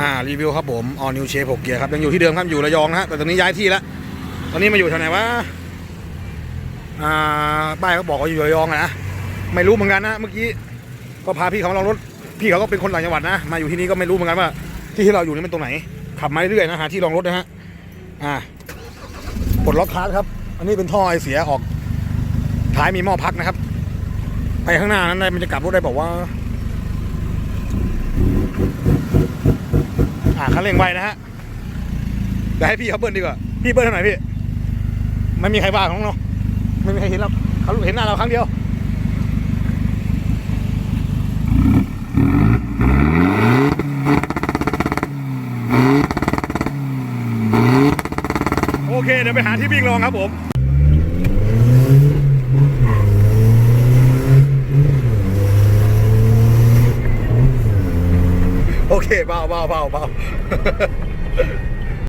อ่ารีวิวครับผมออนิวเชฟหกเกียร์ครับยังอยู่ที่เดิมครับอยู่ระยองนะฮะแต่ตอนนี้ย้ายที่แล้วตอนนี้มาอยู่แถวไหนวะอ่าป้ายเขาบอกว่าอยู่ระยองนะไม่รู้เหมือนกันนะเมื่อกี้ก็พาพี่เขามาลองรถพี่เขาก็เป็นคนต่างจังหวัดนะมาอยู่ที่นี่ก็ไม่รู้เหมือนกันว่า ที่ที่เราอยู่นี่เป็นตรงไหน ขับมาเรื่อยๆนะหาที่ลองรถนะฮะอ่าปลดล็อกคาร์ครับ อันนี้เป็นท่อไอเสียออกท้ายมีหม้อพักนะครับ ไปข้างหน้านั้นได้มันจะกลับรถได้บอกว่า อ่า คันเร่งไวนะฮะเดี๋ยวให้พี่เขาเบิ้ลดีกว่า พี่เบิ้ลเท่าไหร่พี่ ไม่มีใครว่าของเนาะไม่มีใครเห็นเราเขาเห็นหน้าเราครั้งเดียวโอเคเดี๋ยวไปหาที่วิ่งลองครับผม โอเคเบาเบาเบาเบา